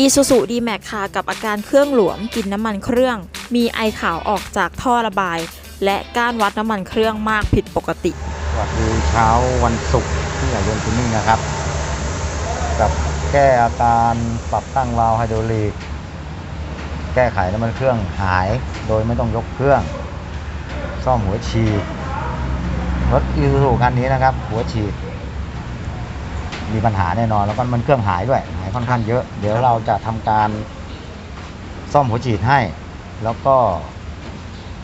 อีซูซูดีแม็กค่ะกับอาการเครื่องหลวมกินน้ำมันเครื่อง มีไอขาวออกจากท่อระบาย และก้านวัดน้ำมันเครื่องมากผิดปกติ สวัสดีเช้าวันศุกร์ที่ใหญ่ยนต์ทุนนิ่งนะครับ กับแก้อาการปรับตั้งวาล์วไฮดรอลิกแก้ไขน้ำมันเครื่องหายโดยไม่ต้องยกเครื่อง ซ่อมหัวฉีดรถอีซูซูคันนี้นะครับ หัวฉีดมีปัญหาแน่นอนแล้วก็มันเครื่องหายด้วย ค่อนข้างเยอะ เดี๋ยวเราจะทำการซ่อมหัวฉีดให้ แล้วก็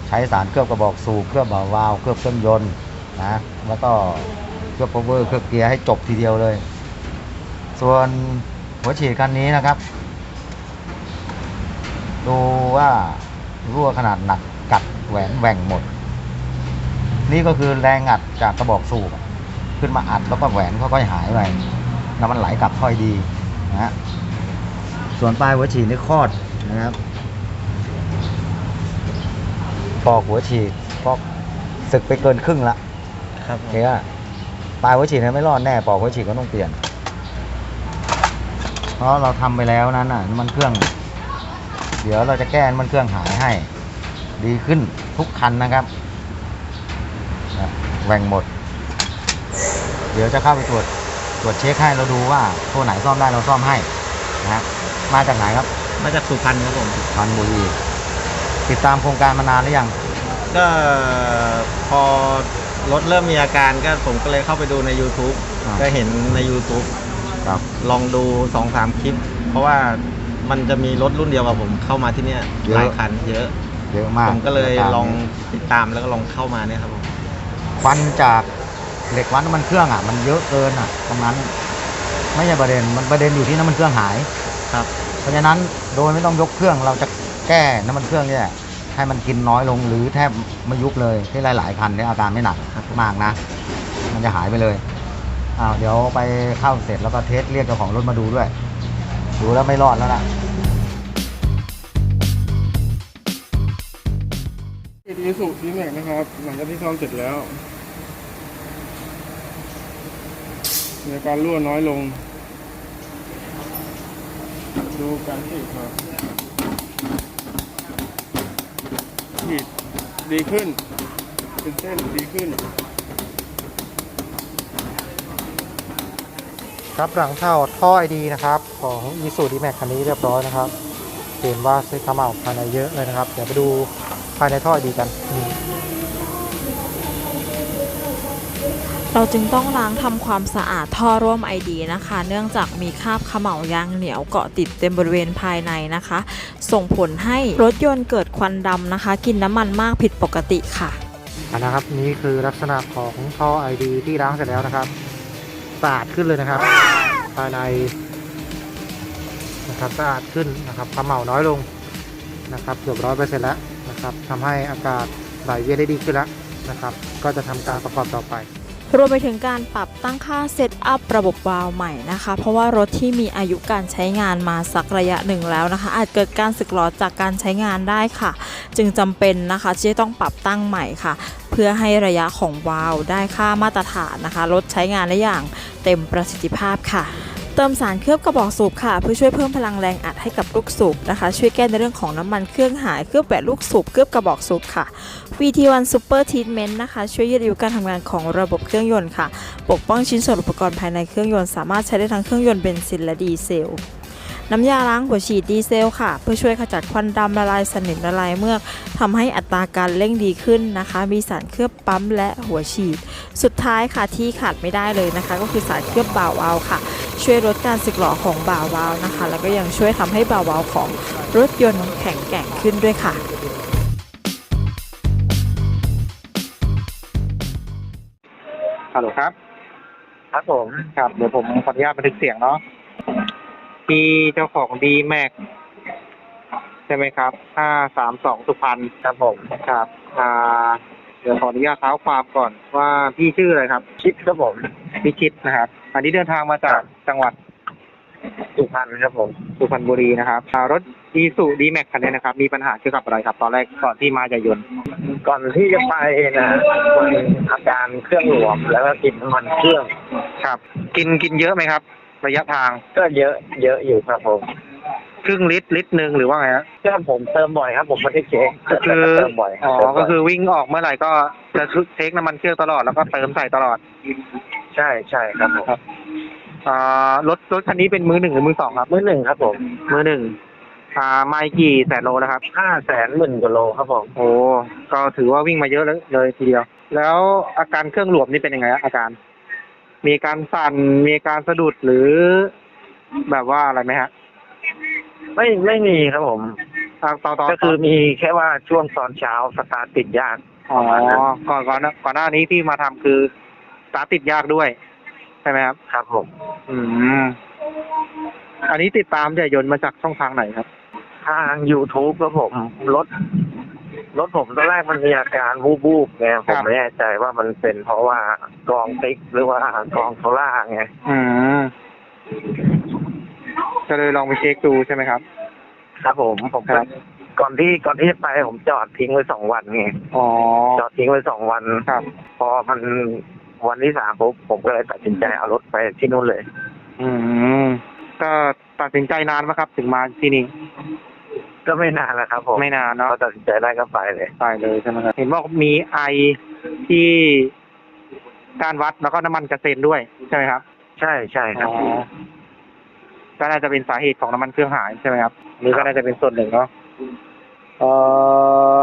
ใช้สารเคลือบกระบอกสูบเคลือบบ่าวาล์วเคลือบเครื่องยนต์นะแล้วก็เคลือบพาวเวอร์เคลือบเกียร์ให้จบทีเดียวเลย ส่วนหัวฉีดคันนี้นะครับ ดูว่ารั่วขนาดหนักกัดแหวนแหว่งหมด นี่ก็คือแรงอัดจากกระบอกสูบขึ้นมาอัดแล้วก็แหวนค่อยๆหายไปน้ำมันไหลกลับค่อยดี นะฮะส่วนปลายหัวฉีดนี่คลอดนะครับปอกหัวฉีดปอกศึกไปเกินครึ่งละครับโอเคอะปลายหัวฉีดเนี่ยไม่รอดแน่ปอกหัวฉีดก็ต้องเปลี่ยน เพราะเราทำไปแล้วนั้นน่ะน้ำมันเครื่อง เดี๋ยวเราจะแก้น้ำมันเครื่องหายให้ ดีขึ้นทุกคันนะครับนะแหว่งหมด เดี๋ยวจะเข้าไปตรวจ ตรวจเช็คให้เราดูว่าตัวไหนซ่อมได้เราซ่อมให้นะฮะมาจากไหนครับมาจากสุพรรณครับผมพันบุรีติดตามโครงการมานานหรือยังก็พอรถเริ่มมีอาการก็ผมก็เลยเข้าไปดูใน YouTube อ่าก็เห็นใน YouTube ครับลองดู2อสามคลิป เพราะว่ามันจะมีรถรุ่นเดียวกับผมเข้ามาที่เนี่ยเยอะหลายคันเยอะเยอะมากผมก็เลยติดตามลองติดตามแล้วก็ลองเข้ามาเนี่ยครับผมควันจาก เหล็กวัดน้ำมันเครื่องอะ มันเยอะเกินอะตรงนั้น ไม่ใช่ประเด็นมันประเด็นอยู่ที่น้ำมันเครื่องหาย ครับ เพราะฉะนั้นโดยไม่ต้องยกเครื่องเราจะแก้น้ำมันเครื่องเนี่ยให้มันกินน้อยลงหรือแทบไม่ยุบเลยที่หลาย ๆ คันเนี่ยอาการไม่หนักมากนะ มันจะหายไปเลยอ้าวเดี๋ยวไปเข้าเสร็จแล้วก็เทสเรียกเจ้าของรถมาดูด้วย ดูแล้วไม่รอดแล้วล่ะเป็นอีสุซีแม็กนะครับ หลังจากที่ซ่อมเสร็จแล้ว มีการรั่วน้อยลง ดูการฉีดครับฉีดดีขึ้น เป็นเส้นดีขึ้น ครับหลังเท่าท่อไอดีนะครับ ของ e s u d m a x คันนี้เรียบร้อยนะครับเห็นว่าซื้อขมเหลาภายในเยอะเลยนะครับ เดี๋ยวไปดูภายในท่อไอดีกัน เราจึงต้องล้างทำความสะอาดท่อร่วมไอดีนะคะ เนื่องจากมีคราบเขม่ายางเหนียวเกาะติดเต็มบริเวณภายในนะคะ ส่งผลให้รถยนต์เกิดควันดำนะคะ กินน้ำมันมากผิดปกติค่ะอันนะครับนี่คือลักษณะของท่อไอดีที่ล้างเสร็จแล้วนะครับสะอาดขึ้นเลยนะครับ ภายในนะครับสะอาดขึ้นนะครับขมเหลาน้อยลงนะครับเกือบร้อยเปอร์เซ็นต์แล้วนะครับทำให้อากาศไหลเวียนได้ดีขึ้นแล้วนะครับ ก็จะทำการประกอบต่อไป รวมไปถึงการปรับตั้งค่าเซตอัพระบบวาล์วใหม่นะคะ เพราะว่ารถที่มีอายุการใช้งานมาสักระยะหนึ่งแล้วนะคะ อาจเกิดการสึกหรอจากการใช้งานได้ค่ะ จึงจำเป็นนะคะที่จะต้องปรับตั้งใหม่ค่ะ เพื่อให้ระยะของวาล์วได้ค่ามาตรฐานนะคะ รถใช้งานได้อย่างเต็มประสิทธิภาพค่ะ เติมสารเคลือบกระบอกสูบค่ะ เพื่อช่วยเพิ่มพลังแรงอัดให้กับลูกสูบนะคะ ช่วยแก้ในเรื่องของน้ำมันเครื่องหายเคลือบแหวนลูกสูบเคลือบกระบอกสูบค่ะ VT1 Super Treatment นะคะ ช่วยยืดอายุการทำงานของระบบเครื่องยนต์ค่ะ ปกป้องชิ้นส่วนอุปกรณ์ภายในเครื่องยนต์สามารถใช้ได้ทั้งเครื่องยนต์เบนซินและดีเซล น้ำยาล้างหัวฉีดดีเซลค่ะ เพื่อช่วยขจัดควันดำละลายสนิมละลายเมือกทำให้อัตราการเร่งดีขึ้นนะคะ มีสารเคลือบปั๊มและหัวฉีด สุดท้ายค่ะที่ขาดไม่ได้เลยนะคะ ก็คือสารเคลือบบ่าววาล์วค่ะ ช่วยลดการสึกหรอของบ่าววาล์วนะคะ แล้วก็ยังช่วยทำให้บ่าววาล์วของรถยนต์แข็งแกร่งขึ้นด้วยค่ะฮัลโหลครับ ครับผม ครับ เดี๋ยวผมขออนุญาตบันทึกเสียงเนาะ ที่เจ้าของดีแม็กใช่ไหมครับห้าสามสองสุพรรณครับผมครับอ่าเดี๋ยวขออนุญาตเท้าความก่อนว่าพี่ชื่ออะไรครับชิดครับผมพี่ชิดนะครับ อันนี้เดินทางมาจากจังหวัดสุพรรณครับผมสุพรรณบุรีนะครับอ่ารถอีสุดีแม็กคันนี้นะครับ มีปัญหาเกี่ยวกับอะไรครับ ตอนแรกก่อนที่มาจะยนต์ก่อนที่จะไปนะมันอาการเครื่องหลวมแล้วก็กลินน้ำมันเครื่อง ครับ กินกินเยอะไหมครับ ระยะทาง ก็เยอะเยอะอยู่ครับผมครึ่งลิตรลิตรหนึ่งหรือว่าไงฮะเครื่องผมเติมบ่อยครับ ผมไม่ได้เช็คก็คือเติมบ่อยอ๋อเติมบ่ยก็คือวิ่งออกเมื่อไหร่ก็จะเช็คน้ำมันเครื่องตลอดแล้วก็เติมใส่ตลอด ใช่ใช่ครับผมอ่ารถรถคันนี้เป็นมือหนึ่งหรือมือสองครับ มือหนึ่งครับผมมือหนึ่งอ่าไม่กี่แสนโลนะครับห้าแสนหมื่นกว่าโลครับผมโอ้ก็ถือว่าวิ่งมาเยอะเลยเลยทีเดียว แล้วอาการเครื่องหลวมนี่เป็นยังไงอะอาการ มีอาการสั่นมีอาการสะดุดหรือแบบว่าอะไรไหมฮะไม่ไม่มีครับผมอ่าตอนตอนก็คือมีแค่ว่าช่วงตอนเช้าสตาร์ทติดยากอ๋อก่อนก่อนหน้าก่อนหน้านี้ที่มาทำคือสตาร์ทติดยากด้วยใช่ไหมครับ ครับผม อืม อันนี้ติดตามจะยนต์มาจากช่องทางไหนครับ ทาง YouTube ครับผมรถ รถผมตอนแรกมันมีอาการวูบวูบๆไงผมไม่แน่ใจว่ามันเป็นเพราะว่ากรองติ๊กหรือว่ากรองโซล่าไงอืมก็เลยลองไปเช็คดูใช่ไหมครับ ครับผมผมครับ ก่อนที่ก่อนที่จะไปผมจอดทิ้งไว้สองวันไงอ๋อจอดทิ้งไว้สองวันครับ พอมันวันที่สามปุ๊บผมก็เลยตัดสินใจเอารถไปที่นู่นเลย อืมก็ตัดสินใจนานไหมครับ ถึงมาที่นี่ ก็ไม่นานแล้วครับผมไม่นานเนาะพอตัดสินใจได้ก็ไปเลยไปเลยใช่ไหมครับ เห็นบอกมีไอที่การวัดแล้วก็น้ำมันกระเซ็นด้วยใช่ไหมครับใช่ใช่ครับ อ๋อก็น่าจะเป็นสาเหตุของน้ำมันเครื่องหายใช่ไหมครับนี่ก็น่าจะเป็นส่วนหนึ่งเนาะเอ่อ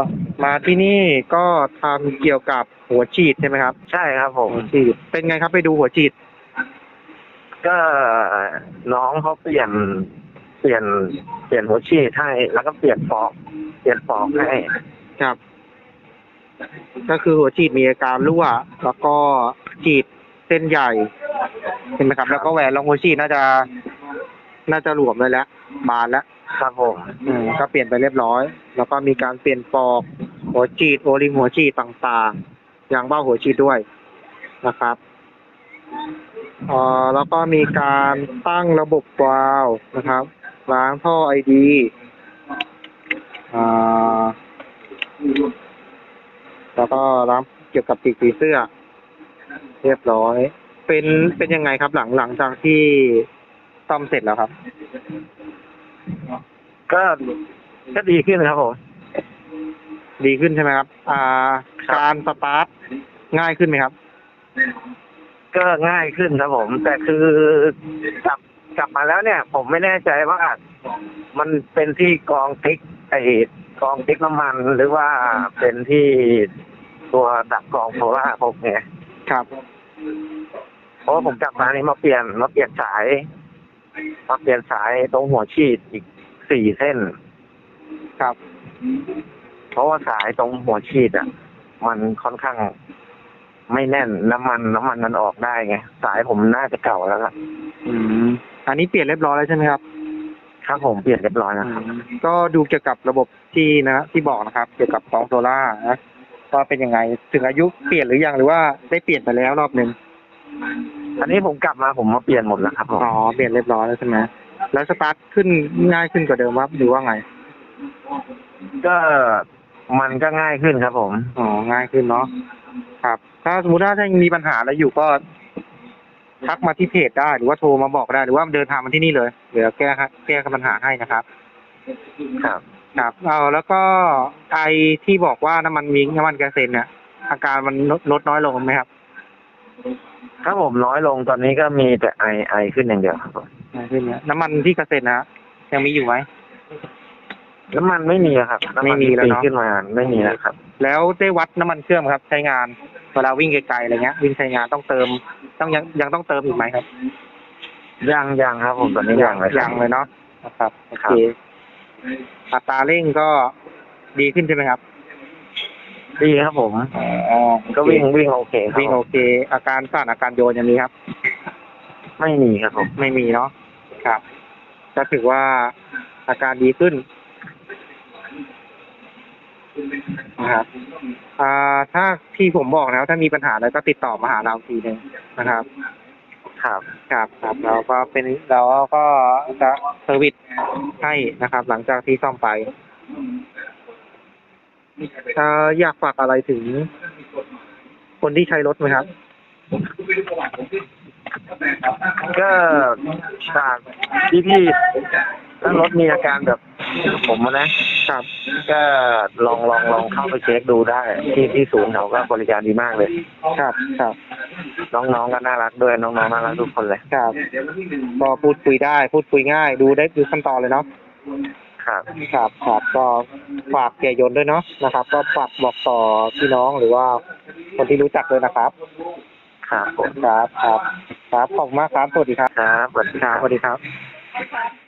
มาที่นี่ก็ทำเกี่ยวกับหัวฉีดใช่ไหมครับ ใช่ครับผม หัวฉีด เป็นไงครับไปดูหัวฉีด ก็น้องเขาเปลี่ยน เปลี่ยนเปลี่ยนหัวฉีดให้แล้วก็เปลี่ยนฟอก เปลี่ยนฟอกให้ครับ ก็คือหัวฉีดมีอาการรั่ว แล้วก็ฉีดเส้นใหญ่เห็นไหมครับ แล้วก็แหวนรองหัวฉีดน่าจะ น่าจะหลวมเลยแล้วบานแล้วครับผมอืมก็เปลี่ยนไปเรียบร้อย แล้วก็มีการเปลี่ยนปอกหัวฉีดโอลิงหัวฉีดต่างๆอย่างเบ้าหัวฉีดด้วยนะครับเอ่อแล้วก็มีการตั้งระบบวาล์วนะครับ ล้างท่อไอดีอ่าแล้วก็ล้างเกี่ยวกับปีกผีเสื้อ เรียบร้อย เป็นเป็นยังไงครับหลังหลังจากที่ซ่อมเสร็จแล้วครับ ก็ก็ดีขึ้นครับผมดีขึ้นใช่ไหมครับ อ่าครับการสตาร์ทง่ายขึ้นไหมครับ ก็ง่ายขึ้นครับผม แต่คือกลับ กลับมาแล้วเนี่ย ผมไม่แน่ใจว่ามันเป็นที่กรองติ๊กไอ้กรองติ๊กน้ำมันหรือว่าเป็นที่ตัวดับกรองโซล่าผมไงครับเพราะว่าผมกลับมานี่มาเปลี่ยนมาเปลี่ยนสาย มาเปลี่ยนสายตรงหัวฉีดอีกสี่เส้น ครับ เพราะว่าสายตรงหัวฉีดอะ มันค่อนข้างไม่แน่นน้ำมันน้ำมันมันออกได้ไง สายผมน่าจะเก่าแล้วล่ะอืม อันนี้เปลี่ยนเรียบร้อยแล้วใช่ไหมครับ ครับผมเปลี่ยนเรียบร้อยแล้วครับ ก็ดูเกี่ยวกับระบบที่นะที่บอกนะครับ เกี่ยวกับกองโซล่านะว่าเป็นยังไงถึงอายุเปลี่ยนหรือยังหรือว่าได้เปลี่ยนไปแล้วรอบหนึ่งอันนี้ผมกลับมาผมมาเปลี่ยนหมดแล้วครับผมอ๋อเปลี่ยนเรียบร้อยแล้วใช่ไหมแล้วสตาร์ทขึ้นง่ายขึ้นกว่าเดิมว่าหรือว่าไง ก็มันก็ง่ายขึ้นครับผมอ๋อง่ายขึ้นเนาะครับ ถ้าสมมติว่าถ้ายังมีปัญหาอะไรอยู่ก็ ทักมาที่เพจได้หรือว่าโทรมาบอกได้หรือว่าเดินทางมาที่นี่เลยเดี๋ยวแก้ให้แก้ปัญหาให้นะครับครับครับเอาแล้วก็ไอที่บอกว่าน้ำมันมิงน้ำมันแกระเซ็นเนี่ยอาการมันลดลดน้อยลงไหมครับครับผมน้อยลงตอนนี้ก็มีแต่ไอไอขึ้นอย่างเดียวครับผมน้อยขึ้นเนี่ยน้ำมันที่กระเซ็นนะฮะยังมีอยู่ไหมน้ำมันไม่มีอะครับน้ำไม่มีแล้วเนอะ ปีขึ้นมาไม่มีแล้วครับ แล้วได้วัดน้ำมันเครื่องไหมครับ ใช้งาน เวลาวิ่งไกลๆอะไรเงี้ย วิ่งใช้งานต้องเติม ต้องยังยังต้องเติมอีกไหมครับ ยังยังครับ ผมตอนนี้ยังเลยครับยังเลยเนาะนะครับโอครัเคบอัตราเร่งก็ดีขึ้นใช่ไหมครับ ดีครับผมอ๋อก็วิ่งวิ่งโอเคครับวิ่งโอเค อาการสั่นอาการโยนอย่างนี้ครับ ไม่มีครับผม ไม่มีเนาะครับ ก็ถือว่าอาการดีขึ้น นะครับอ่าถ้าที่ผมบอกนะครับถ้ามีปัญหาอะไรก็ติดต่อมาหาเราทีหนึ่งนะครับ ครับครับครับเราก็เป็นเราก็จะเซอร์วิสให้นะครับ หลังจากที่ซ่อมไปเอ่ออยากฝากอะไรถึง คนที่ใช้รถไหมครับ ก็ฝากพี่ๆถ้ารถมีอาการแบบผมอะนะ ครับก็ลองลองลองเข้าไปเช็คดูได้ ที่ที่ศูนย์เขาก็บริการดีมากเลย ครับครับน้องๆก็น่ารักด้วยน้องๆน่ารักทุกคนเลยครับก็พูดคุยได้พูดคุยง่าย ดูได้ดูขั้นตอนเลยเนาะครับครับครับก็ฝากเกียร์ยนต์ด้วยเนาะนะครับ ก็ฝากบอกต่อพี่น้องหรือว่าคนที่รู้จักด้วยนะครับ ครับผมครับครับครับขอบคุณมากครับสวัสดีครับครับสวัสดีครับสวัสดีครับ Bye.